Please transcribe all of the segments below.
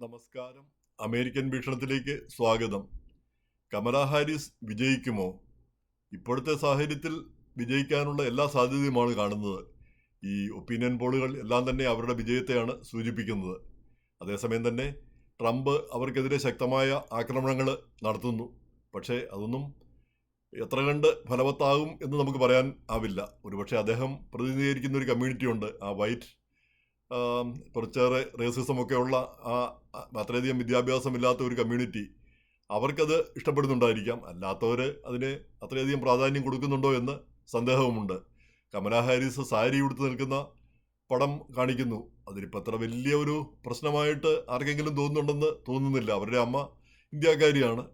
നമസ്കാരം. അമേരിക്കൻ വീക്ഷണത്തിലേക്ക് സ്വാഗതം. കമല ഹാരിസ് വിജയിക്കുമോ? ഇപ്പോഴത്തെ സാഹചര്യത്തിൽ വിജയിക്കാനുള്ള എല്ലാ സാധ്യതയുമാണ് കാണുന്നത്. ഈ ഒപ്പീനിയൻ പോളുകൾ എല്ലാം തന്നെ അവരുടെ വിജയത്തെയാണ് സൂചിപ്പിക്കുന്നത്. അതേസമയം തന്നെ ട്രംപ് അവർക്കെതിരെ ശക്തമായ ആക്രമണങ്ങൾ നടത്തുന്നു. പക്ഷേ അതൊന്നും എത്ര കണ്ട് ഫലവത്താകും എന്ന് നമുക്ക് പറയാൻ ആവില്ല. ഒരുപക്ഷെ അദ്ദേഹം പ്രതിനിധീകരിക്കുന്ന ഒരു കമ്മ്യൂണിറ്റി ഉണ്ട് ആ വൈറ്റ് കുറച്ചേറെ റേസിസം ഒക്കെ ഉള്ള ആ അത്രയധികം വിദ്യാഭ്യാസം ഇല്ലാത്ത ഒരു കമ്മ്യൂണിറ്റി അവർക്കത് ഇഷ്ടപ്പെടുന്നുണ്ടായിരിക്കാം. അല്ലാത്തവർ അതിന് അത്രയധികം പ്രാധാന്യം കൊടുക്കുന്നുണ്ടോ എന്ന് സന്ദേഹവുമുണ്ട്. കമല ഹാരിസ് സാരി ഉടുത്ത് നിൽക്കുന്ന പടം കാണിക്കുന്നു. അതിനിപ്പോൾ അത്ര വലിയ ഒരു പ്രശ്നമായിട്ട് ആർക്കെങ്കിലും തോന്നുന്നുണ്ടെന്ന് തോന്നുന്നില്ല. അവരുടെ അമ്മ ഇന്ത്യക്കാരിയാണ്.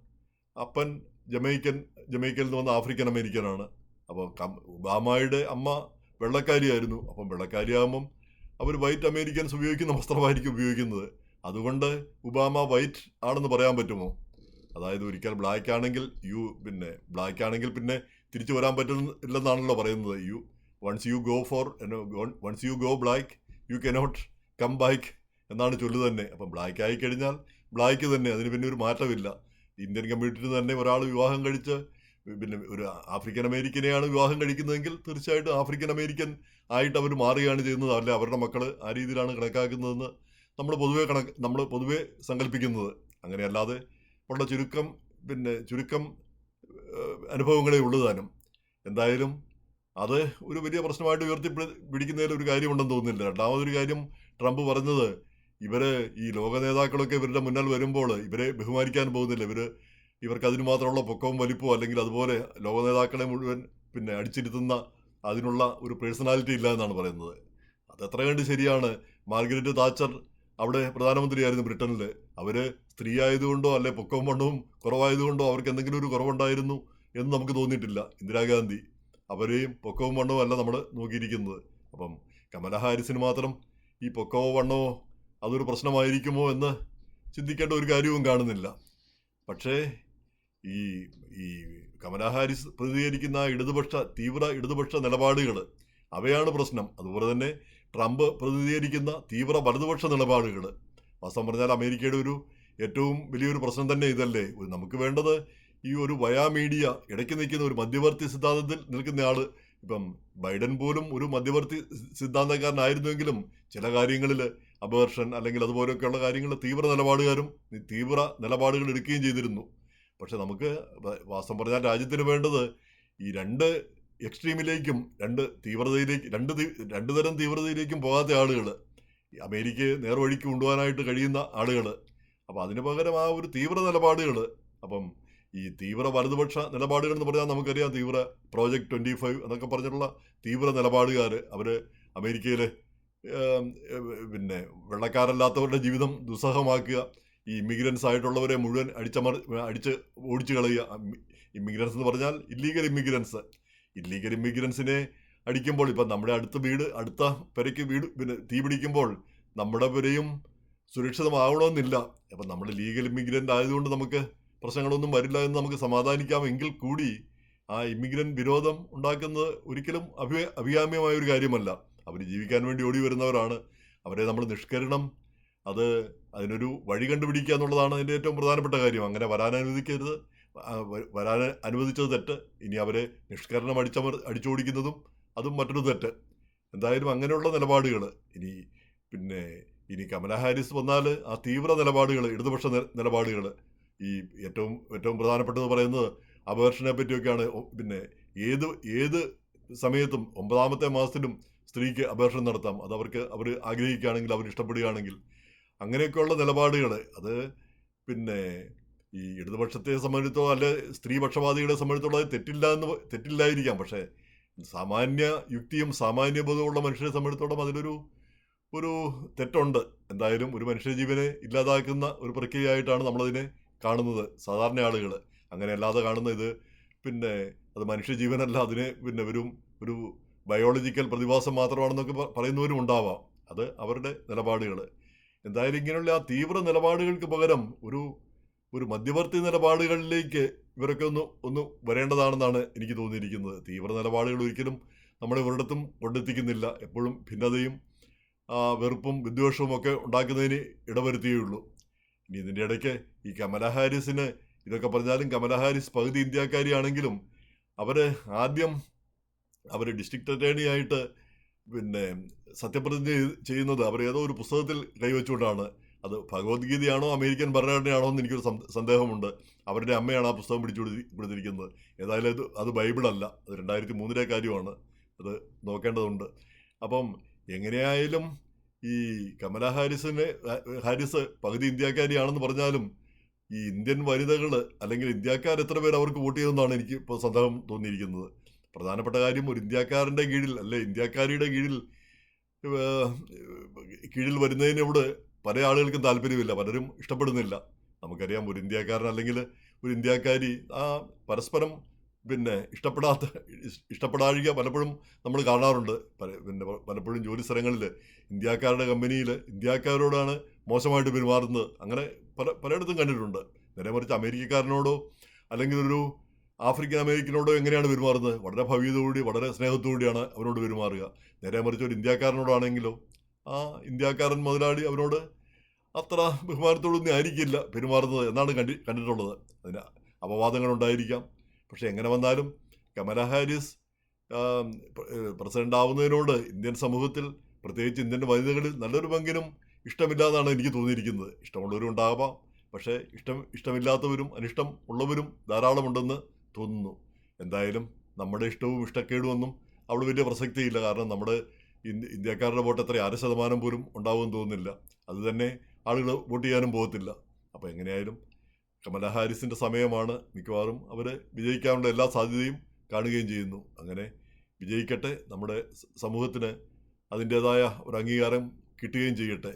അപ്പൻ ജമൈക്കൻ ജമൈക്കയിൽ നിന്ന് വന്ന ആഫ്രിക്കൻ അമേരിക്കനാണ്. അപ്പോൾ ഒബാമയുടെ അമ്മ വെള്ളക്കാരിയായിരുന്നു. അപ്പം വെള്ളക്കാരിയാകുമ്പം അവർ വൈറ്റ് അമേരിക്കൻസ് ഉപയോഗിക്കുന്ന വസ്ത്രമായിരിക്കും ഉപയോഗിക്കുന്നത്. അതുകൊണ്ട് ഒബാമ വൈറ്റ് ആണെന്ന് പറയാൻ പറ്റുമോ? അതായത് ഒരിക്കൽ ബ്ലാക്ക് ആണെങ്കിൽ യു പിന്നെ ബ്ലാക്ക് ആണെങ്കിൽ പിന്നെ തിരിച്ചു വരാൻ പറ്റുന്നില്ലെന്നാണല്ലോ പറയുന്നത്. You once you go for once you go black you cannot come back എന്നാണ് ചൊല്ലു തന്നെ. അപ്പം ബ്ലാക്ക് ആയി കഴിഞ്ഞാൽ ബ്ലാക്ക് തന്നെ അതിന് പിന്നെ ഒരു മാറ്റമില്ല. ഇന്ത്യൻ കമ്മ്യൂണിറ്റിയിൽ തന്നെ ഒരാൾ വിവാഹം കഴിച്ച് പിന്നെ ഒരു ആഫ്രിക്കൻ അമേരിക്കനെയാണ് വിവാഹം കഴിക്കുന്നതെങ്കിൽ തീർച്ചയായിട്ടും ആഫ്രിക്കൻ അമേരിക്കൻ ആയിട്ട് അവർ മാറുകയാണ് ചെയ്യുന്നത്. അല്ലെ അവരുടെ മക്കൾ ആ രീതിയിലാണ് കണക്കാക്കുന്നതെന്ന് നമ്മൾ പൊതുവേ കണക്ക് നമ്മൾ പൊതുവെ സങ്കല്പിക്കുന്നത്. അങ്ങനെയല്ലാതെ ഉള്ള ചുരുക്കം പിന്നെ ചുരുക്കം അനുഭവങ്ങളേ ഉള്ളു താനും. എന്തായാലും അത് ഒരു വലിയ പ്രശ്നമായിട്ട് ഉയർത്തി പിടി- പിടിക്കുന്നതിൽ ഒരു കാര്യമുണ്ടെന്ന് തോന്നുന്നില്ല. രണ്ടാമതൊരു കാര്യം ട്രംപ് പറഞ്ഞത് ഇവർ ഈ ലോക നേതാക്കളൊക്കെ ഇവരുടെ മുന്നിൽ വരുമ്പോൾ ഇവരെ ബഹുമാനിക്കാൻ പോകുന്നില്ല. ഇവർ ഇവർക്ക് അതിന് മാത്രമുള്ള പൊക്കവും വലിപ്പവും അല്ലെങ്കിൽ അതുപോലെ ലോക നേതാക്കളെ മുഴുവൻ പിന്നെ അടിച്ചിരുത്തുന്ന അതിനുള്ള ഒരു പേഴ്സണാലിറ്റി ഇല്ല എന്നാണ് പറയുന്നത്. അത് എത്ര കണ്ട് ശരിയാണ്? മാർഗരറ്റ് താച്ചർ അവിടെ പ്രധാനമന്ത്രിയായിരുന്നു ബ്രിട്ടനിൽ അവർ സ്ത്രീ ആയതുകൊണ്ടോ അല്ലെ പൊക്കവും വണ്ണവും കുറവായതുകൊണ്ടോ അവർക്ക് എന്തെങ്കിലും ഒരു കുറവുണ്ടായിരുന്നു എന്ന് നമുക്ക് തോന്നിയിട്ടില്ല. ഇന്ദിരാഗാന്ധി. അവരെയും പൊക്കവും വണ്ണവും അല്ല നമ്മൾ നോക്കിയിരിക്കുന്നത്. അപ്പം കമല ഹാരിസിന് മാത്രം ഈ പൊക്കവോ വണ്ണമോ അതൊരു പ്രശ്നമായിരിക്കുമോ എന്ന് ചിന്തിക്കേണ്ട ഒരു കാര്യവും കാണുന്നില്ല. പക്ഷേ ഈ ഈ കമലാ ഹാരിസ് പ്രതികരിക്കുന്ന ഇടതുപക്ഷ തീവ്ര ഇടതുപക്ഷ നിലപാടുകൾ അവയാണ് പ്രശ്നം. അതുപോലെ തന്നെ ട്രംപ് പ്രതിനിധീകരിക്കുന്ന തീവ്ര വലതുപക്ഷ നിലപാടുകൾ വാസ്തവം പറഞ്ഞാൽ അമേരിക്കയുടെ ഒരു ഏറ്റവും വലിയൊരു പ്രശ്നം തന്നെ ഇതല്ലേ? നമുക്ക് വേണ്ടത് ഈ ഒരു വയാ മീഡിയ ഇടയ്ക്ക് നിൽക്കുന്ന ഒരു മധ്യവർത്തി സിദ്ധാന്തത്തിൽ നിൽക്കുന്ന ആൾ ഇപ്പം ബൈഡൻ പോലും ഒരു മധ്യവർത്തി സിദ്ധാന്തക്കാരനായിരുന്നുവെങ്കിലും ചില കാര്യങ്ങളിൽ അബേർഷൻ അല്ലെങ്കിൽ അതുപോലെയൊക്കെയുള്ള കാര്യങ്ങൾ തീവ്ര നിലപാടുകാരും തീവ്ര നിലപാടുകൾ എടുക്കുകയും ചെയ്തിരുന്നു. പക്ഷെ നമുക്ക് വാസ്തവം പറഞ്ഞാൽ രാജ്യത്തിന് വേണ്ടത് ഈ രണ്ട് എക്സ്ട്രീമിലേക്കും രണ്ട് തീവ്രതയിലേക്ക് രണ്ട് രണ്ട് തരം തീവ്രതയിലേക്കും പോകാത്ത ആളുകൾ അമേരിക്കയെ നേർവഴിക്ക് കൊണ്ടുപോകാനായിട്ട് കഴിയുന്ന ആളുകൾ അപ്പോൾ അതിന് പകരം ആ ഒരു തീവ്ര നിലപാടുകൾ അപ്പം ഈ തീവ്ര വലതുപക്ഷ നിലപാടുകൾ എന്ന് പറഞ്ഞാൽ നമുക്കറിയാം തീവ്ര പ്രോജക്റ്റ് ട്വന്റി ഫൈവ് എന്നൊക്കെ പറഞ്ഞിട്ടുള്ള തീവ്ര നിലപാടുകാർ അവർ അമേരിക്കയിൽ പിന്നെ വെള്ളക്കാരല്ലാത്തവരുടെ ജീവിതം ദുസ്സഹമാക്കുക ഈ ഇമിഗ്രൻസ് ആയിട്ടുള്ളവരെ മുഴുവൻ അടിച്ചമർ അടിച്ച് ഓടിച്ചു കളയുക. ഇമിഗ്രൻസ് എന്ന് പറഞ്ഞാൽ ഇല്ലീഗൽ ഇമിഗ്രൻസ് ഇല്ലീഗൽ ഇമിഗ്രൻസിനെ അടിക്കുമ്പോൾ ഇപ്പം നമ്മുടെ അടുത്ത വീട് അടുത്ത പെരയ്ക്ക് വീട് പിന്നെ തീ പിടിക്കുമ്പോൾ നമ്മുടെ പുരയും സുരക്ഷിതമാവണമെന്നില്ല. അപ്പം നമ്മൾ ലീഗൽ ഇമിഗ്രന്റ് ആയതുകൊണ്ട് നമുക്ക് പ്രശ്നങ്ങളൊന്നും വരില്ല എന്ന് നമുക്ക് സമാധാനിക്കാമെങ്കിൽ കൂടി ആ ഇമ്മിഗ്രന്റ് വിരോധം ഉണ്ടാക്കുന്നത് ഒരിക്കലും അഭി അഭികാമ്യമായ ഒരു കാര്യമല്ല. അവർ ജീവിക്കാൻ വേണ്ടി ഓടി വരുന്നവരാണ്. അവരെ നമ്മൾ നിഷ്കരണം അത് അതിനൊരു വഴി കണ്ടുപിടിക്കുക എന്നുള്ളതാണ് അതിന്റെ ഏറ്റവും പ്രധാനപ്പെട്ട കാര്യം. അങ്ങനെ വരാൻ അനുവദിക്കരുത് വരാൻ അനുവദിച്ചത് തെറ്റ്. ഇനി അവരെ നിഷ്കരണം അടിച്ചമർ അടിച്ചോടിക്കുന്നതും അതും മറ്റൊരു തെറ്റ്. എന്തായാലും അങ്ങനെയുള്ള നിലപാടുകൾ ഇനി പിന്നെ ഇനി കമല ഹാരിസ് വന്നാൽ ആ തീവ്ര നിലപാടുകൾ ഇടതുപക്ഷ നിലപാടുകൾ ഈ ഏറ്റവും ഏറ്റവും പ്രധാനപ്പെട്ടത് പറയുന്നത് അപകർഷനെ പറ്റിയൊക്കെയാണ്. പിന്നെ ഏത് ഏത് സമയത്തും ഒമ്പതാമത്തെ മാസത്തിലും സ്ത്രീക്ക് അപേക്ഷ നടത്താം. അത് അവർക്ക് അവർ ആഗ്രഹിക്കുകയാണെങ്കിൽ അവർ ഇഷ്ടപ്പെടുകയാണെങ്കിൽ അങ്ങനെയൊക്കെയുള്ള നിലപാടുകൾ അത് പിന്നെ ഈ ഇടതുപക്ഷത്തെ സംബന്ധിച്ചോ അല്ലെ സ്ത്രീപക്ഷവാദികളെ സംബന്ധിച്ചോളം അത് തെറ്റില്ല എന്ന് തെറ്റില്ലായിരിക്കാം. പക്ഷേ സാമാന്യ യുക്തിയും സാമാന്യ ബോധമുള്ള മനുഷ്യരെ സംബന്ധിച്ചോളം അതിലൊരു ഒരു തെറ്റുണ്ട്. എന്തായാലും ഒരു മനുഷ്യജീവനെ ഇല്ലാതാക്കുന്ന ഒരു പ്രക്രിയയായിട്ടാണ് നമ്മളതിനെ കാണുന്നത് സാധാരണ ആളുകൾ അങ്ങനെ അല്ലാതെ കാണുന്ന ഇത് പിന്നെ അത് മനുഷ്യജീവനല്ല. അതിനെ പിന്നെ വരും ഒരു ബയോളജിക്കൽ പ്രതിഭാസം മാത്രമാണെന്നൊക്കെ പറയുന്നവരും ഉണ്ടാവാം. അത് അവരുടെ നിലപാടുകൾ എന്തായാലും ഇങ്ങനെയുള്ള ആ തീവ്ര നിലപാടുകൾക്ക് പകരം ഒരു ഒരു മധ്യവർത്തി നിലപാടുകളിലേക്ക് ഇവരൊക്കെ ഒന്ന് ഒന്ന് വരേണ്ടതാണെന്നാണ് എനിക്ക് തോന്നിയിരിക്കുന്നത്. തീവ്ര നിലപാടുകൾ ഒരിക്കലും നമ്മളെ ഒരിടത്തും കൊണ്ടെത്തിക്കുന്നില്ല. എപ്പോഴും ഭിന്നതയും വെറുപ്പും വിദ്വേഷവും ഒക്കെ ഉണ്ടാക്കുന്നതിന് ഇടവരുത്തിയുള്ളൂ ഇനി ഇതിന്റെ ഇടയ്ക്ക് ഈ കമല ഹാരിസിന് ഇതൊക്കെ പറഞ്ഞാലും കമല ഹാരിസ് പകുതി ഇന്ത്യക്കാരിയാണെങ്കിലും അവർ ആദ്യം അവർ ഡിസ്ട്രിക്ട് ആയിട്ട് പിന്നെ സത്യപ്രതിജ്ഞ ചെയ്യുന്നത് അവർ ഏതോ ഒരു പുസ്തകത്തിൽ കൈവച്ചുകൊണ്ടാണ്. അത് ഭഗവത്ഗീതയാണോ അമേരിക്കൻ ഭരണഘടനയാണോ എന്ന് എനിക്കൊരു സന്ദേഹമുണ്ട്. അവരുടെ അമ്മയാണ് ആ പുസ്തകം പിടിച്ചു കൊടുത്തി- കൊടുത്തിരിക്കുന്നത്. ഏതായാലും അത് അത് ബൈബിളല്ല. അത് രണ്ടായിരത്തി മൂന്നിലെ കാര്യമാണ്. അത് നോക്കേണ്ടതുണ്ട്. അപ്പം എങ്ങനെയായാലും ഈ കമല ഹാരിസിന് ഹാരിസ് പകുതി ഇന്ത്യക്കാരിയാണെന്ന് പറഞ്ഞാലും ഈ ഇന്ത്യൻ വനിതകൾ അല്ലെങ്കിൽ ഇന്ത്യക്കാർ എത്ര പേർ അവർക്ക് വോട്ട് ചെയ്തെന്നാണ് എനിക്ക് ഇപ്പോൾ സന്ദേഹം തോന്നിയിരിക്കുന്നത്. പ്രധാനപ്പെട്ട കാര്യം ഒരു ഇന്ത്യക്കാരന്റെ കീഴിൽ അല്ലെ ഇന്ത്യക്കാരിയുടെ കീഴിൽ കീഴിൽ വരുന്നതിനോട് പല ആളുകൾക്കും താല്പര്യമില്ല പലരും ഇഷ്ടപ്പെടുന്നില്ല. നമുക്കറിയാം ഒരു ഇന്ത്യക്കാരൻ അല്ലെങ്കിൽ ഒരു ഇന്ത്യക്കാരി ആ പരസ്പരം പിന്നെ ഇഷ്ടപ്പെടാത്ത ഇഷ്- ഇഷ്ടപ്പെടാഴിക പലപ്പോഴും നമ്മൾ കാണാറുണ്ട്. പിന്നെ പലപ്പോഴും ജോലി സ്ഥലങ്ങളിൽ ഇന്ത്യക്കാരുടെ കമ്പനിയിൽ ഇന്ത്യക്കാരോടാണ് മോശമായിട്ട് പെരുമാറുന്നത്. അങ്ങനെ പല പലയിടത്തും കണ്ടിട്ടുണ്ട്. നേരെ മറിച്ച് അമേരിക്കക്കാരനോടോ അല്ലെങ്കിൽ ഒരു ആഫ്രിക്കൻ അമേരിക്കനോടോ എങ്ങനെയാണ് പെരുമാറുന്നത്? വളരെ ഭവ്യതയോടുകൂടി വളരെ സ്നേഹത്തോടുകൂടിയാണ് അവരോട് പെരുമാറുക. നേരെ മറിച്ച് ഒരു ഇന്ത്യക്കാരനോടാണെങ്കിലോ ആ ഇന്ത്യക്കാരൻ മുതലാളി അവരോട് അത്ര ബഹുമാനത്തോടൊന്നും ആയിരിക്കില്ല പെരുമാറുന്നത് എന്നാണ് കണ്ടി കണ്ടിട്ടുള്ളത്. അതിന് അപവാദങ്ങളുണ്ടായിരിക്കാം പക്ഷേ എങ്ങനെ വന്നാലും കമല ഹാരിസ് പ്രസിഡന്റ് ആവുന്നതിനോട് ഇന്ത്യൻ സമൂഹത്തിൽ പ്രത്യേകിച്ച് ഇന്ത്യൻ വനിതകളിൽ നല്ലൊരു പങ്കിനും ഇഷ്ടമില്ലാതാണ് എനിക്ക് തോന്നിയിരിക്കുന്നത്. ഇഷ്ടമുള്ളവരും ഉണ്ടാകാം പക്ഷേ ഇഷ്ടം ഇഷ്ടമില്ലാത്തവരും അനിഷ്ടം ഉള്ളവരും ധാരാളമുണ്ടെന്ന് തോന്നുന്നു. എന്തായാലും നമ്മുടെ ഇഷ്ടവും ഇഷ്ടക്കേടുമൊന്നും അവിടെ വലിയ പ്രസക്തിയില്ല. കാരണം നമ്മുടെ ഇന്ത്യ ഇന്ത്യക്കാരുടെ വോട്ട് എത്ര? അര ശതമാനം പോലും ഉണ്ടാവുമെന്ന് തോന്നുന്നില്ല. അത് തന്നെ ആളുകൾ വോട്ട് ചെയ്യാനും പോകത്തില്ല. അപ്പോൾ എങ്ങനെയായാലും കമല ഹാരിസിന്റെ സമയമാണ്. മിക്കവാറും അവർ വിജയിക്കാനുള്ള എല്ലാ സാധ്യതയും കാണുകയും ചെയ്യുന്നു. അങ്ങനെ വിജയിക്കട്ടെ. നമ്മുടെ സമൂഹത്തിന് അതിന്റേതായ ഒരു അംഗീകാരം കിട്ടുകയും ചെയ്യട്ടെ.